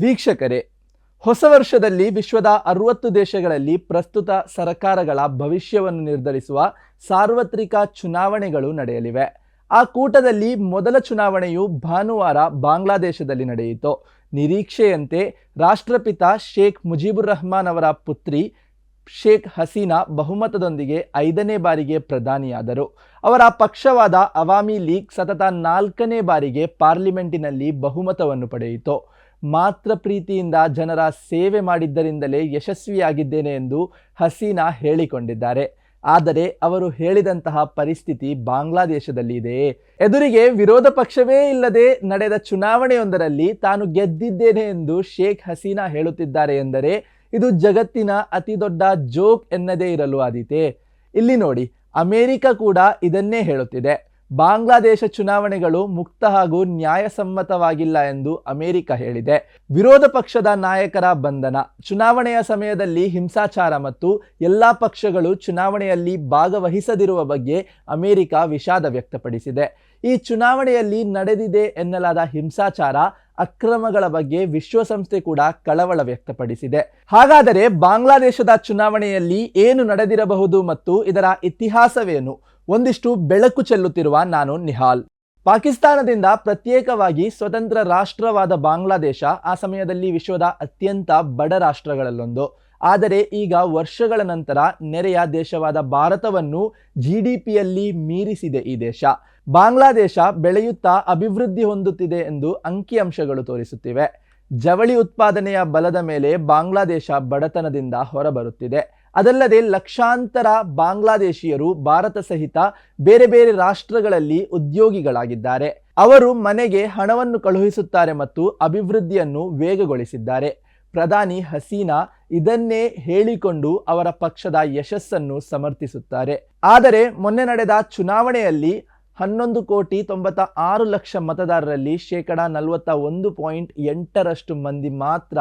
ವೀಕ್ಷಕರೇ, ಹೊಸ ವರ್ಷದಲ್ಲಿ ವಿಶ್ವದ ಅರವತ್ತು ದೇಶಗಳಲ್ಲಿ ಪ್ರಸ್ತುತ ಸರ್ಕಾರಗಳ ಭವಿಷ್ಯವನ್ನು ನಿರ್ಧರಿಸುವ ಸಾರ್ವತ್ರಿಕ ಚುನಾವಣೆಗಳು ನಡೆಯಲಿವೆ. ಆ ಕೂಟದಲ್ಲಿ ಮೊದಲ ಚುನಾವಣೆಯು ಭಾನುವಾರ ಬಾಂಗ್ಲಾದೇಶದಲ್ಲಿ ನಡೆಯಿತು. ನಿರೀಕ್ಷೆಯಂತೆ ರಾಷ್ಟ್ರಪಿತ ಶೇಖ್ ಮುಜೀಬುರ್ ರಹಮಾನ್ ಅವರ ಪುತ್ರಿ ಶೇಖ್ ಹಸೀನಾ ಬಹುಮತದೊಂದಿಗೆ ಐದನೇ ಬಾರಿಗೆ ಪ್ರಧಾನಿಯಾದರು. ಅವರ ಪಕ್ಷವಾದ ಅವಾಮಿ ಲೀಗ್ ಸತತ ನಾಲ್ಕನೇ ಬಾರಿಗೆ ಪಾರ್ಲಿಮೆಂಟಿನಲ್ಲಿ ಬಹುಮತವನ್ನು ಪಡೆಯಿತು. ಮಾತ್ರ ಪ್ರೀತಿಯಿಂದ ಜನರ ಸೇವೆ ಮಾಡಿದ್ದರಿಂದಲೇ ಯಶಸ್ವಿಯಾಗಿದ್ದೇನೆ ಎಂದು ಹಸೀನಾ ಹೇಳಿಕೊಂಡಿದ್ದಾರೆ. ಆದರೆ ಅವರು ಹೇಳಿದಂತಹ ಪರಿಸ್ಥಿತಿ ಬಾಂಗ್ಲಾದೇಶದಲ್ಲಿ ಇದೆ ಎದುರಿಗೆ ವಿರೋಧ ಪಕ್ಷವೇ ಇಲ್ಲದೆ ನಡೆದ ಚುನಾವಣೆಯೊಂದರಲ್ಲಿ ತಾನು ಗೆದ್ದಿದ್ದೇನೆ ಎಂದು ಶೇಖ್ ಹಸೀನಾ ಹೇಳುತ್ತಿದ್ದಾರೆ ಎಂದರೆ, ಇದು ಜಗತ್ತಿನ ಅತಿ ದೊಡ್ಡ ಜೋಕ್ ಎನ್ನದೇ ಇರಲು ಆದೀತೆ. ಇಲ್ಲಿ ನೋಡಿ, ಅಮೆರಿಕ ಕೂಡ ಇದನ್ನೇ ಹೇಳುತ್ತಿದೆ. ಬಾಂಗ್ಲಾದೇಶ ಚುನಾವಣೆಗಳು ಮುಕ್ತ ಹಾಗೂ ನ್ಯಾಯಸಮ್ಮತವಾಗಿಲ್ಲ ಎಂದು ಅಮೆರಿಕ ಹೇಳಿದೆ. ವಿರೋಧ ಪಕ್ಷದ ನಾಯಕರ ಬಂಧನ. ಚುನಾವಣೆಯ ಸಮಯದಲ್ಲಿ ಹಿಂಸಾಚಾರ ಮತ್ತು ಎಲ್ಲಾ ಪಕ್ಷಗಳು ಚುನಾವಣೆಯಲ್ಲಿ ಭಾಗವಹಿಸದಿರುವ ಬಗ್ಗೆ ಅಮೆರಿಕ ವಿಷಾದ ವ್ಯಕ್ತಪಡಿಸಿದೆ. ಈ ಚುನಾವಣೆಯಲ್ಲಿ ನಡೆದಿದೆ ಎನ್ನಲಾದ ಹಿಂಸಾಚಾರ ಅಕ್ರಮಗಳ ಬಗ್ಗೆ ವಿಶ್ವಸಂಸ್ಥೆ ಕೂಡ ಕಳವಳ ವ್ಯಕ್ತಪಡಿಸಿದೆ. ಹಾಗಾದರೆ ಬಾಂಗ್ಲಾದೇಶದ ಚುನಾವಣೆಯಲ್ಲಿ ಏನು ನಡೆದಿರಬಹುದು ಮತ್ತು ಇದರ ಇತಿಹಾಸವೇನು? ಒಂದಿಷ್ಟು ಬೆಳಕು ಚೆಲ್ಲುತ್ತಿರುವ ನಾನು ನಿಹಾಲ್. ಪಾಕಿಸ್ತಾನದಿಂದ ಪ್ರತ್ಯೇಕವಾಗಿ ಸ್ವತಂತ್ರ ರಾಷ್ಟ್ರವಾದ ಬಾಂಗ್ಲಾದೇಶ ಆ ಸಮಯದಲ್ಲಿ ವಿಶ್ವದ ಅತ್ಯಂತ ಬಡ ರಾಷ್ಟ್ರಗಳಲ್ಲೊಂದು. ಆದರೆ ಈಗ ವರ್ಷಗಳ ನಂತರ ನೆರೆಯ ದೇಶವಾದ ಭಾರತವನ್ನು ಜಿ ಡಿ ಮೀರಿಸಿದೆ ಈ ದೇಶ. ಬಾಂಗ್ಲಾದೇಶ ಬೆಳೆಯುತ್ತಾ ಅಭಿವೃದ್ಧಿ ಹೊಂದುತ್ತಿದೆ ಎಂದು ಅಂಕಿಅಂಶಗಳು ತೋರಿಸುತ್ತಿವೆ. ಜವಳಿ ಉತ್ಪಾದನೆಯ ಬಲದ ಮೇಲೆ ಬಾಂಗ್ಲಾದೇಶ ಬಡತನದಿಂದ ಹೊರಬರುತ್ತಿದೆ. ಅದಲ್ಲದೆ ಲಕ್ಷಾಂತರ ಬಾಂಗ್ಲಾದೇಶಿಯರು ಭಾರತ ಸಹಿತ ಬೇರೆ ಬೇರೆ ರಾಷ್ಟ್ರಗಳಲ್ಲಿ ಉದ್ಯೋಗಿಗಳಾಗಿದ್ದಾರೆ. ಅವರು ಮನೆಗೆ ಹಣವನ್ನು ಕಳುಹಿಸುತ್ತಾರೆ ಮತ್ತು ಅಭಿವೃದ್ಧಿಯನ್ನು ವೇಗಗೊಳಿಸಿದ್ದಾರೆ. ಪ್ರಧಾನಿ ಹಸೀನಾ ಇದನ್ನೇ ಹೇಳಿಕೊಂಡು ಅವರ ಪಕ್ಷದ ಯಶಸ್ಸನ್ನು ಸಮರ್ಥಿಸುತ್ತಾರೆ. ಆದರೆ ಮೊನ್ನೆ ನಡೆದ ಚುನಾವಣೆಯಲ್ಲಿ ಹನ್ನೊಂದು ಕೋಟಿ ತೊಂಬತ್ತ ಆರು ಲಕ್ಷ ಮತದಾರರಲ್ಲಿ ಶೇಕಡ ನಲವತ್ತ ಒಂದು ಪಾಯಿಂಟ್ ಎಂಟರಷ್ಟು ಮಂದಿ ಮಾತ್ರ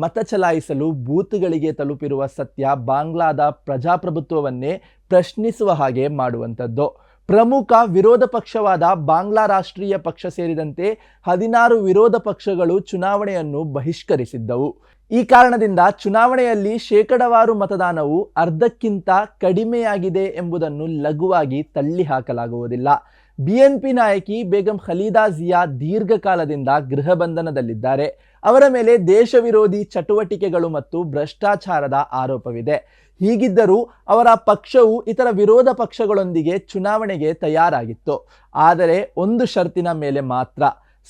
ಮತ ಚಲಾಯಿಸಲು ಬೂತ್ಗಳಿಗೆ ತಲುಪಿರುವ ಸತ್ಯ ಬಾಂಗ್ಲಾದ ಪ್ರಜಾಪ್ರಭುತ್ವವನ್ನೇ ಪ್ರಶ್ನಿಸುವ ಹಾಗೆ ಮಾಡುವಂಥದ್ದು. ಪ್ರಮುಖ ವಿರೋಧ ಪಕ್ಷವಾದ ಬಾಂಗ್ಲಾ ರಾಷ್ಟ್ರೀಯ ಪಕ್ಷ ಸೇರಿದಂತೆ ಹದಿನಾರು ವಿರೋಧ ಪಕ್ಷಗಳು ಚುನಾವಣೆಯನ್ನು ಬಹಿಷ್ಕರಿಸಿದ್ದವು. ಈ ಕಾರಣದಿಂದ ಚುನಾವಣೆಯಲ್ಲಿ ಶೇಕಡವಾರು ಮತದಾನವು ಅರ್ಧಕ್ಕಿಂತ ಕಡಿಮೆಯಾಗಿದೆ ಎಂಬುದನ್ನು ಲಘುವಾಗಿ ತಳ್ಳಿ ಹಾಕಲಾಗುವುದಿಲ್ಲ ಬಿಎನ್ಪಿ ನಾಯಕಿ ಬೇಗಂ ಖಲೀದಾ ಜಿಯಾ ದೀರ್ಘಕಾಲದಿಂದ ಗೃಹ ಬಂಧನದಲ್ಲಿದ್ದಾರೆ. ಅವರ ಮೇಲೆ ದೇಶ ವಿರೋಧಿ ಚಟುವಟಿಕೆಗಳು ಮತ್ತು ಭ್ರಷ್ಟಾಚಾರದ ಆರೋಪವಿದೆ. ಹೀಗಿದ್ದರೂ ಅವರ ಪಕ್ಷವು ಇತರ ವಿರೋಧ ಪಕ್ಷಗಳೊಂದಿಗೆ ಚುನಾವಣೆಗೆ ತಯಾರಾಗಿತ್ತು. ಆದರೆ ಒಂದು ಷರ್ತಿನ ಮೇಲೆ ಮಾತ್ರ.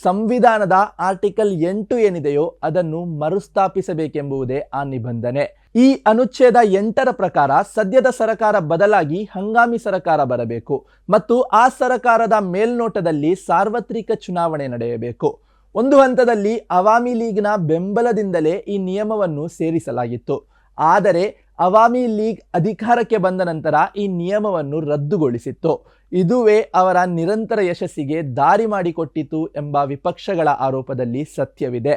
ಸಂವಿಧಾನದ ಆರ್ಟಿಕಲ್ ಎಂಟು ಏನಿದೆಯೋ ಅದನ್ನು ಮರುಸ್ಥಾಪಿಸಬೇಕೆಂಬುದೇ ಆ ನಿಬಂಧನೆ. ಈ ಅನುಚ್ಛೇದ ಎಂಟರ ಪ್ರಕಾರ ಸದ್ಯದ ಸರಕಾರ ಬದಲಾಗಿ ಹಂಗಾಮಿ ಸರಕಾರ ಬರಬೇಕು ಮತ್ತು ಆ ಸರಕಾರದ ಮೇಲ್ನೋಟದಲ್ಲಿ ಸಾರ್ವತ್ರಿಕ ಚುನಾವಣೆ ನಡೆಯಬೇಕು. ಒಂದು ಹಂತದಲ್ಲಿ ಅವಾಮಿ ಲೀಗ್ನ ಬೆಂಬಲದಿಂದಲೇ ಈ ನಿಯಮವನ್ನು ಸೇರಿಸಲಾಗಿತ್ತು. ಆದರೆ ಅವಾಮಿ ಲೀಗ್ ಅಧಿಕಾರಕ್ಕೆ ಬಂದ ನಂತರ ಈ ನಿಯಮವನ್ನು ರದ್ದುಗೊಳಿಸಿತ್ತು. ಇದುವೇ ಅವರ ನಿರಂತರ ಯಶಸ್ಸಿಗೆ ದಾರಿ ಮಾಡಿಕೊಟ್ಟಿತು ಎಂಬ ವಿಪಕ್ಷಗಳ ಆರೋಪದಲ್ಲಿ ಸತ್ಯವಿದೆ.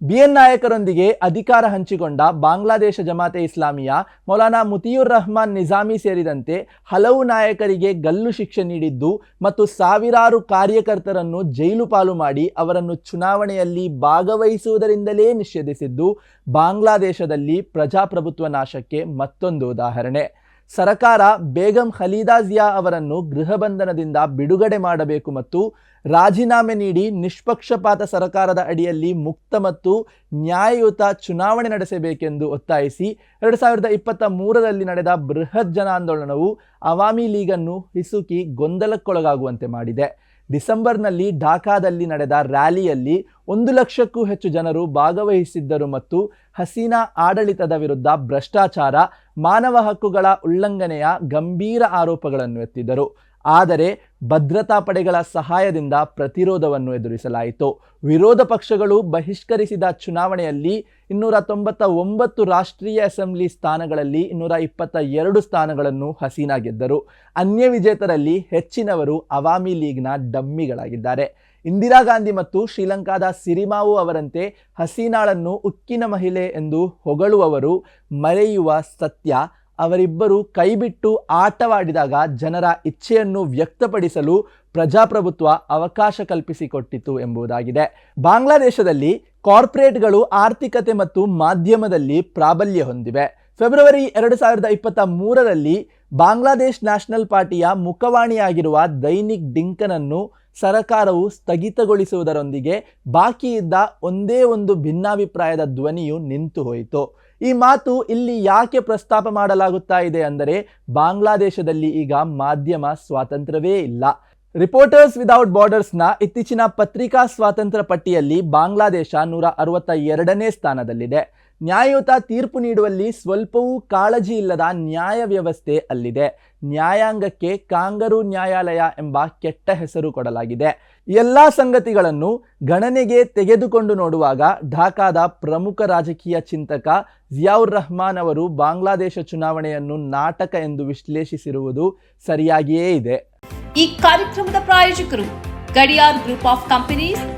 ಬಿಎನ್ ನಾಯಕರೊಂದಿಗೆ ಅಧಿಕಾರ ಹಂಚಿಕೊಂಡ ಬಾಂಗ್ಲಾದೇಶ ಜಮಾತೆ ಇಸ್ಲಾಮಿಯಾ ಮೌಲಾನಾ ಮುತಿಯುರ್ ರಹಮಾನ್ ನಿಜಾಮಿ ಸೇರಿದಂತೆ ಹಲವು ನಾಯಕರಿಗೆ ಗಲ್ಲು ಶಿಕ್ಷೆ ನೀಡಿದ್ದು ಮತ್ತು ಸಾವಿರಾರು ಕಾರ್ಯಕರ್ತರನ್ನು ಜೈಲು ಪಾಲು ಮಾಡಿ ಅವರನ್ನು ಚುನಾವಣೆಯಲ್ಲಿ ಭಾಗವಹಿಸುವುದರಿಂದಲೇ ನಿಷೇಧಿಸಿದ್ದು, ಬಾಂಗ್ಲಾದೇಶದಲ್ಲಿ ಪ್ರಜಾಪ್ರಭುತ್ವ ನಾಶಕ್ಕೆ ಮತ್ತೊಂದು ಉದಾಹರಣೆ. ಸರಕಾರ ಬೇಗಂ ಖಲೀದಾ ಜಿಯಾ ಅವರನ್ನು ಗೃಹ ಬಂಧನದಿಂದ ಬಿಡುಗಡೆ ಮಾಡಬೇಕು ಮತ್ತು ರಾಜೀನಾಮೆ ನೀಡಿ ನಿಷ್ಪಕ್ಷಪಾತ ಸರ್ಕಾರದ ಅಡಿಯಲ್ಲಿ ಮುಕ್ತ ಮತ್ತು ನ್ಯಾಯಯುತ ಚುನಾವಣೆ ನಡೆಸಬೇಕೆಂದು ಒತ್ತಾಯಿಸಿ ಎರಡು ಸಾವಿರದ ಇಪ್ಪತ್ತ ಮೂರರಲ್ಲಿ ನಡೆದ ಬೃಹತ್ ಜನಾಂದೋಲನವು ಅವಾಮಿ ಲೀಗನ್ನು ಹಿಸುಕಿ ಗೊಂದಲಕ್ಕೊಳಗಾಗುವಂತೆ ಮಾಡಿದೆ. ಡಿಸೆಂಬರ್ನಲ್ಲಿ ಢಾಕಾದಲ್ಲಿ ನಡೆದ ರ್ಯಾಲಿಯಲ್ಲಿ ಒಂದು ಲಕ್ಷಕ್ಕೂ ಹೆಚ್ಚು ಜನರು ಭಾಗವಹಿಸಿದ್ದರು ಮತ್ತು ಹಸೀನಾ ಆಡಳಿತದ ವಿರುದ್ಧ ಭ್ರಷ್ಟಾಚಾರ ಮಾನವ ಹಕ್ಕುಗಳ ಉಲ್ಲಂಘನೆಯ ಗಂಭೀರ ಆರೋಪಗಳನ್ನು ಎತ್ತಿದ್ದರು. ಆದರೆ ಭದ್ರತಾ ಪಡೆಗಳ ಸಹಾಯದಿಂದ ಪ್ರತಿರೋಧವನ್ನು ಎದುರಿಸಲಾಯಿತು. ವಿರೋಧ ಪಕ್ಷಗಳು ಬಹಿಷ್ಕರಿಸಿದ ಚುನಾವಣೆಯಲ್ಲಿ ಇನ್ನೂರ ತೊಂಬತ್ತ ಒಂಬತ್ತು ರಾಷ್ಟ್ರೀಯ ಅಸೆಂಬ್ಲಿ ಸ್ಥಾನಗಳಲ್ಲಿ ಇನ್ನೂರ ಇಪ್ಪತ್ತ ಎರಡು ಸ್ಥಾನಗಳನ್ನು ಹಸೀನಾ ಗೆದ್ದರು ಅನ್ಯ ವಿಜೇತರಲ್ಲಿ ಹೆಚ್ಚಿನವರು ಅವಾಮಿ ಲೀಗ್ನ ಡಮ್ಮಿಗಳಾಗಿದ್ದಾರೆ. ಇಂದಿರಾ ಗಾಂಧಿ ಮತ್ತು ಶ್ರೀಲಂಕಾದ ಸಿರಿಮಾವು ಅವರಂತೆ ಹಸೀನಾಳನ್ನು ಉಕ್ಕಿನ ಮಹಿಳೆ ಎಂದು ಹೊಗಳುವವರು ಮರೆಯುವ ಸತ್ಯ ಅವರಿಬ್ಬರು ಕೈಬಿಟ್ಟು ಆಟವಾಡಿದಾಗ ಜನರ ಇಚ್ಛೆಯನ್ನು ವ್ಯಕ್ತಪಡಿಸಲು ಪ್ರಜಾಪ್ರಭುತ್ವ ಅವಕಾಶ ಕಲ್ಪಿಸಿಕೊಟ್ಟಿತು ಎಂಬುದಾಗಿದೆ. ಬಾಂಗ್ಲಾದೇಶದಲ್ಲಿ ಕಾರ್ಪೊರೇಟ್ಗಳು ಆರ್ಥಿಕತೆ ಮತ್ತು ಮಾಧ್ಯಮದಲ್ಲಿ ಪ್ರಾಬಲ್ಯ ಹೊಂದಿವೆ. ಫೆಬ್ರವರಿ ಎರಡು ಸಾವಿರದ ಇಪ್ಪತ್ತ ಮೂರರಲ್ಲಿ ಬಾಂಗ್ಲಾದೇಶ್ ನ್ಯಾಷನಲ್ ಪಾರ್ಟಿಯ ಮುಖವಾಣಿಯಾಗಿರುವ ದೈನಿಕ್ ಡಿಂಕನನ್ನು ಸರಕಾರವು ಸ್ಥಗಿತಗೊಳಿಸುವುದರೊಂದಿಗೆ ಬಾಕಿ ಇದ್ದ ಒಂದೇ ಒಂದು ಭಿನ್ನಾಭಿಪ್ರಾಯದ ಧ್ವನಿಯು ನಿಂತು ಹೋಯಿತು. ಈ ಮಾತು ಇಲ್ಲಿ ಯಾಕೆ ಪ್ರಸ್ತಾಪ ಮಾಡಲಾಗುತ್ತಾ ಇದೆ ಅಂದರೆ ಬಾಂಗ್ಲಾದೇಶದಲ್ಲಿ ಈಗ ಮಾಧ್ಯಮ ಸ್ವಾತಂತ್ರ್ಯವೇ ಇಲ್ಲ. ರಿಪೋರ್ಟರ್ಸ್ ವಿದೌಟ್ ಬಾರ್ಡರ್ಸ್ನ ಇತ್ತೀಚಿನ ಪತ್ರಿಕಾ ಸ್ವಾತಂತ್ರ್ಯ ಪಟ್ಟಿಯಲ್ಲಿ ಬಾಂಗ್ಲಾದೇಶ ನೂರ ಅರವತ್ತ ಎರಡನೇ ಸ್ಥಾನದಲ್ಲಿದೆ. ನ್ಯಾಯಯುತ ತೀರ್ಪು ನೀಡುವಲ್ಲಿ ಸ್ವಲ್ಪವೂ ಕಾಳಜಿ ಇಲ್ಲದ ನ್ಯಾಯ ವ್ಯವಸ್ಥೆ ಅಲ್ಲಿದೆ. ನ್ಯಾಯಾಂಗಕ್ಕೆ ಕಾಂಗರು ನ್ಯಾಯಾಲಯ ಎಂಬ ಕೆಟ್ಟ ಹೆಸರು ಕೊಡಲಾಗಿದೆ. ಎಲ್ಲ ಸಂಗತಿಗಳನ್ನು ಗಣನೆಗೆ ತೆಗೆದುಕೊಂಡು ನೋಡುವಾಗ ಢಾಕಾದ ಪ್ರಮುಖ ರಾಜಕೀಯ ಚಿಂತಕ ಜಿಯಾವುರ್ ರಹಮಾನ್ ಅವರು ಬಾಂಗ್ಲಾದೇಶ ಚುನಾವಣೆಯನ್ನು ನಾಟಕ ಎಂದು ವಿಶ್ಲೇಷಿಸಿರುವುದು ಸರಿಯಾಗಿಯೇ ಇದೆ. ಈ ಕಾರ್ಯಕ್ರಮದ ಪ್ರಾಯೋಜಕರು Gadiar group of companies